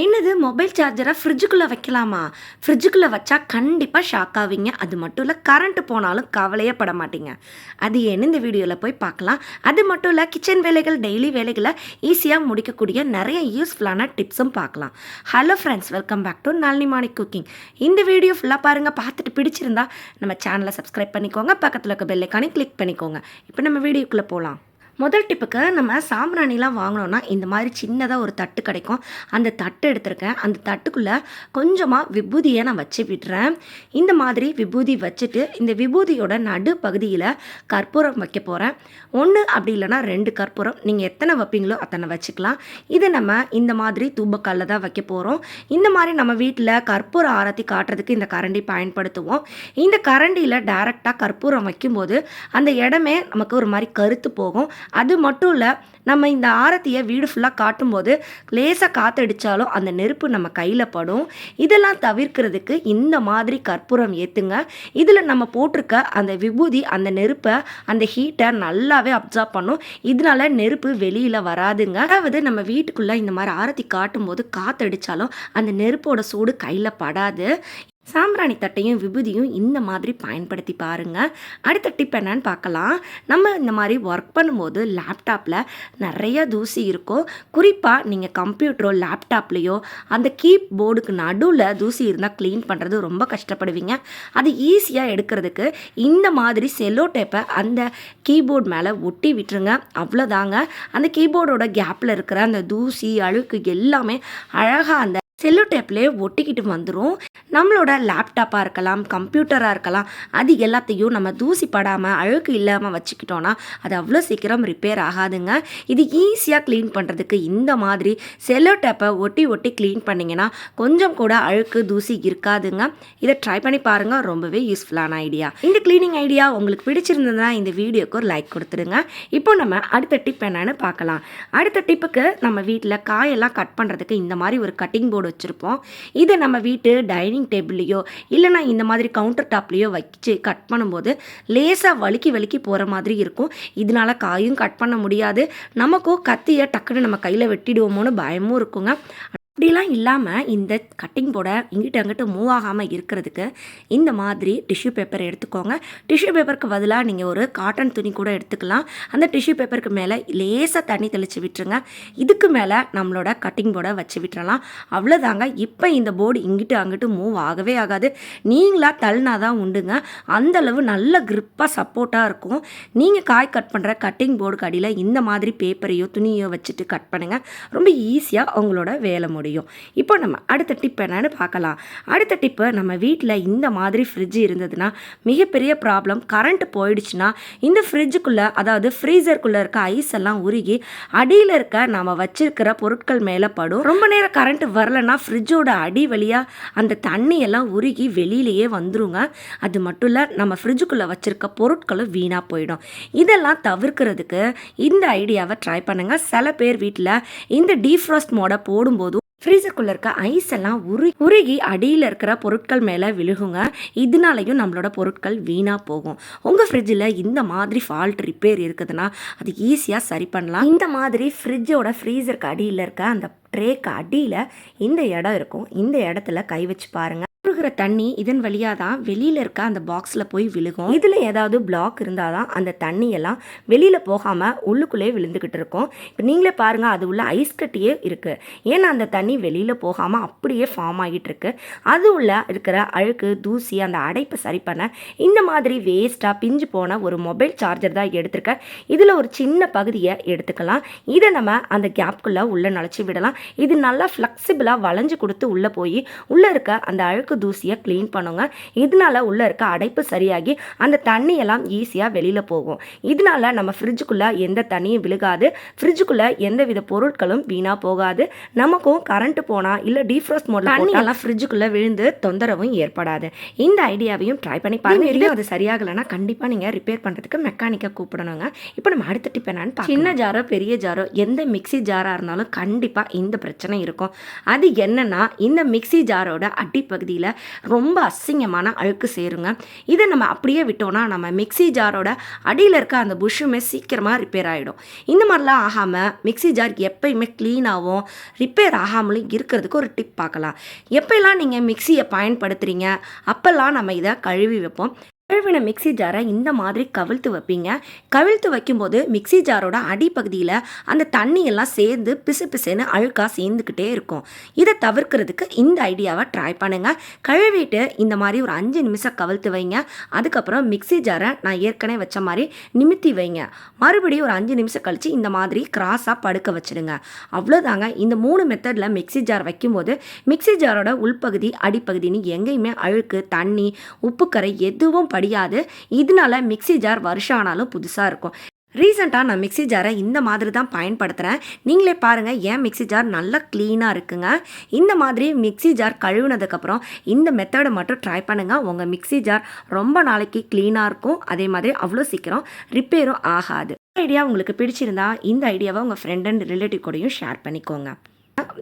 என்னது? மொபைல் சார்ஜரை ஃப்ரிட்ஜுக்குள்ளே வைக்கலாமா? ஃப்ரிட்ஜுக்குள்ளே வச்சா கண்டிப்பாக ஷாக் ஆவீங்க. அது மட்டும் இல்லை கரண்ட்டு போனாலும் கவலையே பட மாட்டீங்க. அது ஏன்னு இந்த வீடியோவில் போய் பார்க்கலாம். அது மட்டும் இல்லை கிச்சன் வேலைகள் டெய்லி வேலைகளை ஈஸியாக முடிக்கக்கூடிய நிறைய யூஸ்ஃபுல்லான டிப்ஸும் பார்க்கலாம். Hello friends welcome back to Nalini morning cooking இந்த வீடியோ ஃபுல்லாக பாருங்கள் பார்த்துட்டு பிடிச்சிருந்தா நம்ம சேனலை சப்ஸ்கிரைப் பண்ணிக்கோங்க. பக்கத்தில் இருக்க பெல்லைக்கானே கிளிக் பண்ணிக்கோங்க. இப்போ நம்ம வீடியோக்குள்ளே போகலாம் முதல் டிப்புக்கு நம்ம சாம்பிராணிலாம் வாங்கினோன்னா இந்த மாதிரி சின்னதாக ஒரு தட்டு கிடைக்கும். அந்த தட்டு எடுத்திருக்கேன். அந்த தட்டுக்குள்ளே கொஞ்சமாக விபூதியை நான் வச்சு விடுறேன். இந்த மாதிரி விபூதி வச்சுட்டு இந்த விபூதியோட நடு பகுதியில் கற்பூரம் வைக்க போகிறேன் ஒன்று அப்படி இல்லைன்னா ரெண்டு கற்பூரம். நீங்கள் எத்தனை வைப்பீங்களோ அத்தனை வச்சுக்கலாம். இது நம்ம இந்த மாதிரி தூபக்கல்ல தான் வைக்க போகிறோம் இந்த மாதிரி நம்ம வீட்டில் கற்பூர ஆரத்தி காட்டுறதுக்கு இந்த கரண்டி பயன்படுத்துவோம். இந்த கரண்டியில் டைரெக்டாக கற்பூரம் வைக்கும்போது அந்த இடமே நமக்கு ஒரு மாதிரி கருத்து போகும். அது மட்டும் இல்லை நம்ம இந்த ஆரத்தியை வீடு ஃபுல்லாக காட்டும்போது லேசாக காற்றடிச்சாலும் அந்த நெருப்பு நம்ம கையில் படும். இதெல்லாம் தவிர்க்கிறதுக்கு இந்த மாதிரி கற்பூரம் ஏற்றுங்க இதில் நம்ம போட்டிருக்க அந்த விபூதி அந்த நெருப்பை அந்த ஹீட்டை நல்லாவே அப்சர்வ் பண்ணும். இதனால நெருப்பு வெளியில் வராதுங்க. அதாவது நம்ம வீட்டுக்குள்ளே இந்த மாதிரி ஆரத்தி காட்டும்போது காற்றடிச்சாலும் அந்த நெருப்போட சூடு கையில் படாது. சாம்பிராணி தட்டையும் விபூதியும் இந்த மாதிரி பயன்படுத்தி பாருங்கள் அடுத்த டிப் என்னன்னு பார்க்கலாம். நம்ம இந்த மாதிரி ஒர்க் பண்ணும்போது லேப்டாப்பில் நிறைய தூசி இருக்கும். குறிப்பாக நீங்கள் கம்ப்யூட்டரோ லேப்டாப்லேயோ அந்த கீபோர்டுக்கு நடுவில் தூசி இருந்தால் க்ளீன் பண்ணுறது ரொம்ப கஷ்டப்படுவீங்க. அது ஈஸியாக எடுக்கிறதுக்கு இந்த மாதிரி செல்லோ டேப்பை அந்த கீபோர்ட் மேலே ஒட்டி விட்டுருங்க. அவ்வளோதாங்க அந்த கீபோர்டோட கேப்பில் இருக்கிற அந்த தூசி அழுக்கு எல்லாமே அழகாக அந்த செல்லோ டேப்லேயே ஒட்டிக்கிட்டு வந்துடும் நம்மளோட லேப்டாப்பாக இருக்கலாம் கம்ப்யூட்டராக இருக்கலாம் அது எல்லாத்தையும் நம்ம தூசி படாமல் அழுக்கு இல்லாமல் வச்சுக்கிட்டோன்னா அது அவ்வளோ சீக்கிரம் ரிப்பேர் ஆகாதுங்க. இது ஈஸியாக க்ளீன் பண்ணுறதுக்கு இந்த மாதிரி செல்லோ டேப்பை ஒட்டி ஒட்டி க்ளீன் பண்ணிங்கன்னா கொஞ்சம் கூட அழுக்கு தூசி இருக்காதுங்க. இதை ட்ரை பண்ணி பாருங்கள் ரொம்பவே யூஸ்ஃபுல்லான ஐடியா இந்த க்ளீனிங் ஐடியா உங்களுக்கு பிடிச்சிருந்ததுன்னா இந்த வீடியோக்கு ஒரு லைக் கொடுத்துருங்க இப்போ நம்ம அடுத்த டிப் என்னன்னு பார்க்கலாம். அடுத்த டிப்புக்கு நம்ம வீட்டில் காயெல்லாம் கட் பண்ணுறதுக்கு இந்த மாதிரி ஒரு கட்டிங் போர்டு வச்சுருப்போம். இதை நம்ம வீட்டு டைனிங் டேபிள்லேயோ இல்லைனா இந்த மாதிரி கவுண்டர் டாப்லேயோ வச்சு கட் பண்ணும்போது லேசாக வலுக்கி வலுக்கி போகிற மாதிரி இருக்கும். இதனால காயும் கட் பண்ண முடியாது. நமக்கும் கத்தியை டக்குன்னு நம்ம கையில் வெட்டிடுவோமோன்னு பயமும் இருக்குங்க. அப்படிலாம் இல்லாமல் இந்த கட்டிங் போட இங்கிட்ட அங்கிட்ட மூவ் ஆகாமல் இருக்கிறதுக்கு இந்த மாதிரி டிஷ்யூ பேப்பர் எடுத்துக்கோங்க. டிஷ்யூ பேப்பருக்கு பதிலாக நீங்கள் ஒரு காட்டன் துணி கூட எடுத்துக்கலாம். அந்த டிஷ்யூ பேப்பருக்கு மேலே லேசாக தண்ணி தெளித்து விட்டுருங்க. இதுக்கு மேலே நம்மளோட கட்டிங் போர்டை வச்சு விட்டுறலாம். அவ்வளோதாங்க இப்போ இந்த போர்டு இங்கிட்டு அங்கிட்டு மூவ் ஆகவே ஆகாது. நீங்களாக தள்ளினா தான் உண்டுங்க. அந்தளவு நல்ல க்ரிப்பாக சப்போர்ட்டாக இருக்கும். நீங்கள் காய் கட் பண்ணுற கட்டிங் போர்டுக்கு அடியில் இந்த மாதிரி பேப்பரையோ துணியோ வச்சுட்டு கட் பண்ணுங்கள் ரொம்ப ஈஸியாக உங்களோட வேலை முடியும். இப்போ நம்ம அடுத்த டிப் என்னன்னு பார்க்கலாம். அடுத்த டிப்பு நம்ம வீட்டில் இந்த மாதிரி ஃப்ரிட்ஜ் இருந்ததுன்னா மிகப்பெரிய ப்ராப்ளம் கரண்ட் போயிடுச்சுன்னா இந்த ஃப்ரிட்ஜுக்குள்ளே அதாவது ஃப்ரீசருக்குள்ளே இருக்க ஐஸ் எல்லாம் உருகி அடியில் இருக்க நம்ம வச்சிருக்கிற பொருட்கள் மேலே படும். ரொம்ப நேரம் கரண்ட் வரலன்னா ஃப்ரிட்ஜோட அடி வழியாக அந்த தண்ணி எல்லாம் உருகி வெளியிலேயே வந்துருங்க. அது மட்டும் இல்லை நம்ம ஃப்ரிட்ஜுக்குள்ளே வச்சிருக்க பொருட்களும் வீணாக போயிடும். இதெல்லாம் தவிர்க்கிறதுக்கு இந்த ஐடியாவை ட்ரை பண்ணுங்கள் சில பேர் வீட்டில் இந்த டீஃப்ராஸ்ட் மோடை போடும்போது ஃப்ரீசருக்குள்ளே இருக்க ஐஸ் எல்லாம் உரு உருகி அடியில் இருக்கிற பொருட்கள் மேலே விழுகுங்க. இதனாலையும் நம்மளோட பொருட்கள் வீணாக போகும். உங்கள் ஃப்ரிட்ஜில் இந்த மாதிரி ஃபால்ட் ரிப்பேர் இருக்குதுன்னா அது ஈஸியாக சரி பண்ணலாம். இந்த மாதிரி ஃப்ரிட்ஜோட ஃப்ரீசருக்கு அடியில் இருக்க அந்த ட்ரேக்கு அடியில் இந்த இடம் இருக்கும். இந்த இடத்துல கை வச்சு பாருங்கள் ஊறுகிற தண்ணி இதன் வழியாக தான் வெளியில் இருக்க அந்த பாக்ஸில் போய் விழுகும். இதில் ஏதாவது பிளாக் இருந்தால் தான் அந்த தண்ணியெல்லாம் வெளியில் போகாமல் உள்ளுக்குள்ளே விழுந்துக்கிட்டு இருக்கும். இப்போ நீங்களே பாருங்கள் அது உள்ள ஐஸ் கட்டியே இருக்குது ஏன்னா அந்த தண்ணி வெளியில் போகாமல் அப்படியே ஃபார்ம் ஆகிட்டு இருக்கு. அது உள்ள இருக்கிற அழுக்கு தூசி அந்த அடைப்பை சரி பண்ண இந்த மாதிரி வேஸ்ட்டாக பிஞ்சு போன ஒரு மொபைல் சார்ஜர் தான் எடுத்திருக்கேன் இதில் ஒரு சின்ன பகுதியை எடுத்துக்கலாம். இதை நம்ம அந்த கேப்குள்ளே உள்ளே நுழைச்சி விடலாம். இது நல்லா ஃப்ளெக்சிபிளாக வளைஞ்சு கொடுத்து உள்ளே போய் உள்ளே இருக்க அந்த அழுக்கு தூசியை க்ளீன் பண்ணுங்க. இதனால உள்ளே இருக்க அடைப்பு சரியாகி அந்த தண்ணியெல்லாம் ஈஸியாக வெளியில் போகும். இதனால நம்ம ஃப்ரிட்ஜுக்குள்ளே எந்த தண்ணியும் விழுகாது. ஃப்ரிட்ஜுக்குள்ளே எந்த வித பொருட்களும் வீணாக போகாது. நமக்கும் கரண்ட் போனால் இல்லை டீஃப்ரோஸ்ட் மோடில் தண்ணியெல்லாம் ஃப்ரிட்ஜுக்குள்ளே விழுந்து தொந்தரவும் ஏற்படாது. இந்த ஐடியாவையும் ட்ரை பண்ணி பாருங்க. இது அது சரியாகலைன்னா கண்டிப்பாக நீங்கள் ரிப்பேர் பண்ணுறதுக்கு மெக்கானிக்கை கூப்பிடணுங்க. இப்போ நம்ம அடுத்த டிப் என்னன்னு. சின்ன ஜாரோ பெரிய ஜாரோ எந்த மிக்ஸி ஜாராக இருந்தாலும் கண்டிப்பாக இந்த பிரச்சனை இருக்கும். அது என்னன்னா இந்த மிக்ஸி ஜாரோட அடிப்பகுதியில் ரொம்ப அசிங்கமான அழுக்கு சேருங்க. இதை நம்ம அப்படியே விட்டோம்னா நம்ம மிக்ஸி ஜாரோட அடியில் இருக்க அந்த புஷ்ஷுமே சீக்கிரமாக ரிப்பேர் ஆகிடும் இந்த மாதிரிலாம் ஆகாமல் மிக்ஸி ஜார் எப்பயுமே க்ளீனாகவும் ரிப்பேர் ஆகாமலும் இருக்கிறதுக்கு ஒரு டிப் பார்க்கலாம். எப்போல்லாம் நீங்கள் மிக்சியை பயன்படுத்துகிறீங்க அப்போல்லாம் நம்ம இதை கழுவி வைப்போம். கழுவின மிக்ஸி ஜாரை இந்த மாதிரி கவிழ்த்து வைப்பீங்க. கவிழ்த்து வைக்கும்போது மிக்ஸி ஜாரோட அடிப்பகுதியில் அந்த தண்ணியெல்லாம் சேர்ந்து பிசு பிசுன்னு அழுக்காக சேர்ந்துக்கிட்டே இருக்கும். இதை தவிர்க்கிறதுக்கு இந்த ஐடியாவை ட்ரை பண்ணுங்கள் கழுவிட்டு இந்த மாதிரி ஒரு அஞ்சு நிமிஷம் கவிழ்த்து வைங்க. அதுக்கப்புறம் மிக்ஸி ஜாரை நான் ஏற்கனவே வச்ச மாதிரி நிமித்தி வைங்க. மறுபடியும் ஒரு அஞ்சு நிமிஷம் கழித்து இந்த மாதிரி கிராஸாக படுக்க வச்சுடுங்க. அவ்வளோதாங்க இந்த மூணு மெத்தடில் மிக்ஸி ஜார் வைக்கும்போது மிக்ஸி ஜாரோட உள்பகுதி அடிப்பகுதின்னு எங்கேயுமே அழுக்கு தண்ணி உப்புக்கரை எதுவும் படியாது. இதனால மிக்ஸி ஜார் வருஷம் ஆனாலும் புதுசாக இருக்கும். ரீசெண்டாக நான் மிக்ஸி ஜாரை இந்த மாதிரி தான் பயன்படுத்துகிறேன் நீங்களே பாருங்கள் ஏன் மிக்ஸி ஜார் நல்லா க்ளீனாக இருக்குங்க? இந்த மாதிரி மிக்ஸி ஜார் கழுவுனதுக்கப்புறம் இந்த மெத்தடை மட்டும் ட்ரை பண்ணுங்கள் உங்கள் மிக்ஸி ஜார் ரொம்ப நாளைக்கு க்ளீனாக இருக்கும். அதே மாதிரி அவ்வளோ சீக்கிரம் ரிப்பேரும் ஆகாது. ஐடியா உங்களுக்கு பிடிச்சிருந்தா இந்த ஐடியாவை உங்கள் ஃப்ரெண்ட் அண்ட் ரிலேட்டிவ் கூடயும் ஷேர் பண்ணிக்கோங்க.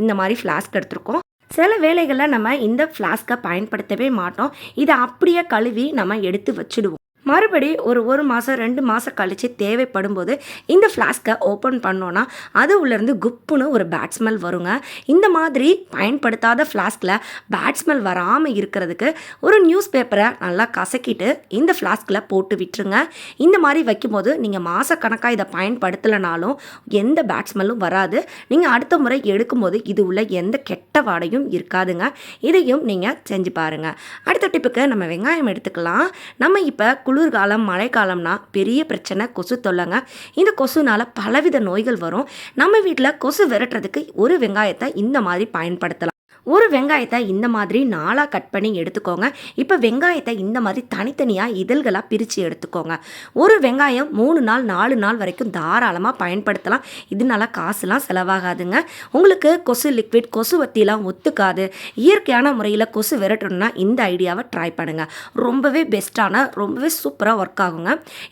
இந்த மாதிரி ஃப்ளாஸ்க் எடுத்திருக்கோம். சில வேலைகளில் நம்ம இந்த ஃப்ளாஸ்க்கை பயன்படுத்தவே மாட்டோம். இதை அப்படியே கழுவி நம்ம எடுத்து வச்சுடுவோம். மறுபடி ஒரு ஒரு மாதம் ரெண்டு மாதம் கழித்து தேவைப்படும் போது இந்த ஃப்ளாஸ்க்கை ஓப்பன் பண்ணோன்னா அது உள்ளேருந்து குப்புன்னு ஒரு பேட் ஸ்மெல் வருங்க. இந்த மாதிரி பயன்படுத்தாத ஃப்ளாஸ்கில் பேட் ஸ்மெல் வராமல் இருக்கிறதுக்கு ஒரு நியூஸ் பேப்பரை நல்லா கசக்கிட்டு இந்த ஃப்ளாஸ்கில் போட்டு விட்டுருங்க. இந்த மாதிரி வைக்கும்போது நீங்கள் மாதக்கணக்காக இதை பயன்படுத்தலைனாலும் எந்த பேட் ஸ்மெல்லும் வராது. நீங்கள் அடுத்த முறை எடுக்கும்போது இது உள்ள எந்த கெட்ட வாடையும் இருக்காதுங்க. இதையும் நீங்கள் செஞ்சு பாருங்கள் அடுத்த டிப்புக்கு நம்ம வெங்காயம் எடுத்துக்கலாம். நம்ம இப்போ குளிர்காலம் மழைக்காலம்னா பெரிய பிரச்சனை கொசு தொல்லைங்க. இந்த கொசுனால பலவித நோய்கள் வரும். நம்ம வீட்டில் கொசு விரட்டுறதுக்கு ஒரு வெங்காயத்தை இந்த மாதிரி பயன்படுத்தலாம். ஒரு வெங்காயத்தை இந்த மாதிரி நாளாக கட் பண்ணி எடுத்துக்கோங்க. இப்போ வெங்காயத்தை இந்த மாதிரி தனித்தனியாக இதழ்களாக பிரித்து எடுத்துக்கோங்க. ஒரு வெங்காயம் மூணு நாள் நாலு நாள் வரைக்கும் தாராளமாக பயன்படுத்தலாம். இதனால காசுலாம் செலவாகாதுங்க. உங்களுக்கு கொசு லிக்விட் கொசு வத்திலாம் ஒத்துக்காது. இயற்கையான முறையில் கொசு விரட்டணும்னா இந்த ஐடியாவை ட்ரை பண்ணுங்கள் ரொம்பவே பெஸ்ட்டான ரொம்பவே சூப்பராக ஒர்க் ஆகுங்க.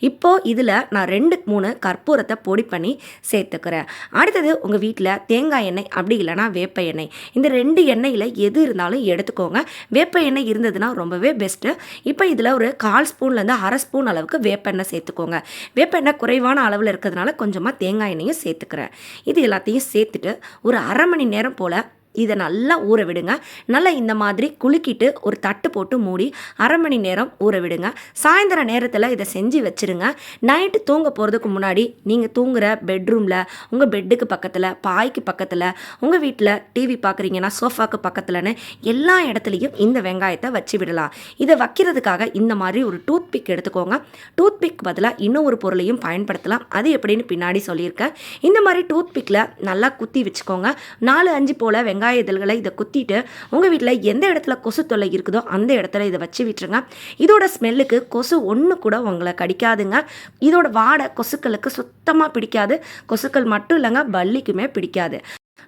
இப்போது இதில் நான் ரெண்டு மூணு கற்பூரத்தை பொடி பண்ணி சேர்த்துக்கிறேன். அடுத்தது உங்கள் வீட்டில் தேங்காய் எண்ணெய் அப்படி இல்லைனா வேப்ப எண்ணெய். இந்த ரெண்டு எண்ணெய் எண்ணெயில் எது இருந்தாலும் எடுத்துக்கோங்க. வேப்ப எண்ணெய் இருந்ததுன்னா ரொம்பவே பெஸ்ட்டு இப்போ இதில் ஒரு கால் ஸ்பூன்லேருந்து அரை ஸ்பூன் அளவுக்கு வேப்பெண்ணெய் சேர்த்துக்கோங்க. வேப்பெண்ணெய் குறைவான அளவில் இருக்கிறதுனால கொஞ்சமாக தேங்காய் எண்ணெயும் சேர்த்துக்கிறேன். இது எல்லாத்தையும் சேர்த்துட்டு ஒரு அரை மணி நேரம் போல் இதை நல்லா ஊற விடுங்க. நல்லா இந்த மாதிரி குலுக்கிட்டு ஒரு தட்டு போட்டு மூடி அரை மணி நேரம் ஊற விடுங்க. சாயந்தர நேரத்தில் இதை செஞ்சு வச்சுருங்க. நைட்டு தூங்க போகிறதுக்கு முன்னாடி நீங்கள் தூங்குகிற பெட்ரூமில் உங்கள் பெட்டுக்கு பக்கத்தில் பாய்க்கு பக்கத்தில் உங்கள் வீட்டில் டிவி பார்க்குறீங்கன்னா சோஃபாக்கு பக்கத்தில்னு எல்லா இடத்துலையும் இந்த வெங்காயத்தை வச்சு விடலாம். இதை வைக்கிறதுக்காக இந்த மாதிரி ஒரு டூத் பிக் எடுத்துக்கோங்க. டூத் பிக் பதிலாக இன்னும் ஒரு பொருளையும் பயன்படுத்தலாம். அது எப்படின்னு பின்னாடி சொல்லியிருக்கேன். இந்த மாதிரி டூத் பிக்கில் நல்லா குத்தி வச்சுக்கோங்க. நாலு அஞ்சு போல் வெங்காயம் வெங்காய இதழ்களை இதை குத்திட்டு உங்கள் வீட்டில் எந்த இடத்துல கொசு தொல்லை இருக்குதோ அந்த இடத்துல இதை வச்சு விட்டுருங்க. இதோட ஸ்மெல்லுக்கு கொசு ஒன்று கூட உங்களை கடிக்காதுங்க. இதோட வாடை கொசுக்களுக்கு சுத்தமாக பிடிக்காது. கொசுக்கள் மட்டும் இல்லைங்க பல்லிக்குமே பிடிக்காது.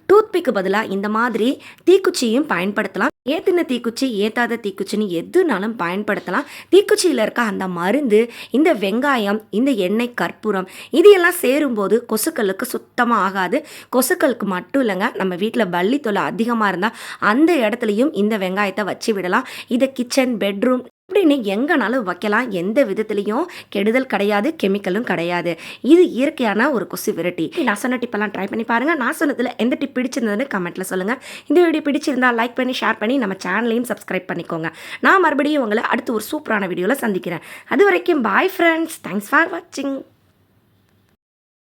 டூத்பிக்கு பதிலாக இந்த மாதிரி தீக்குச்சியும் பயன்படுத்தலாம். ஏத்தின தீக்குச்சி ஏத்தாத தீக்குச்சின்னு எதுனாலும் பயன்படுத்தலாம். தீக்குச்சியில் இருக்க அந்த மருந்து இந்த வெங்காயம் இந்த எண்ணெய் கற்பூரம் இது எல்லாம் சேரும்போது கொசுக்களுக்கு சுத்தமாக ஆகாது. கொசுக்களுக்கு மட்டும் இல்லைங்க நம்ம வீட்டில் பள்ளி தொல்லை அதிகமாக இருந்தால் அந்த இடத்துலையும் இந்த வெங்காயத்தை வச்சு விடலாம். இதை கிச்சன் பெட்ரூம் அப்படின்னு எங்கனாலும் வைக்கலாம். எந்த விதத்துலேயும் கெடுதல் கிடையாது கெமிக்கலும் கிடையாது. இது இயற்கையான ஒரு கொசு விரட்டி. நான் சொன்ன டிப்பெல்லாம் ட்ரை பண்ணி பாருங்கள் நான் சொன்னதில் எந்த டிப் பிடிச்சிருந்ததுன்னு கமெண்ட்டில் சொல்லுங்கள் இந்த வீடியோ பிடிச்சிருந்தா லைக் பண்ணி ஷேர் பண்ணி நம்ம சேனலையும் சப்ஸ்கிரைப் பண்ணிக்கோங்க. நான் மறுபடியும் உங்களை அடுத்து ஒரு சூப்பரான வீடியோவில் சந்திக்கிறேன். அது வரைக்கும் பாய் ஃப்ரெண்ட்ஸ் தேங்க்ஸ் ஃபார் வாட்சிங்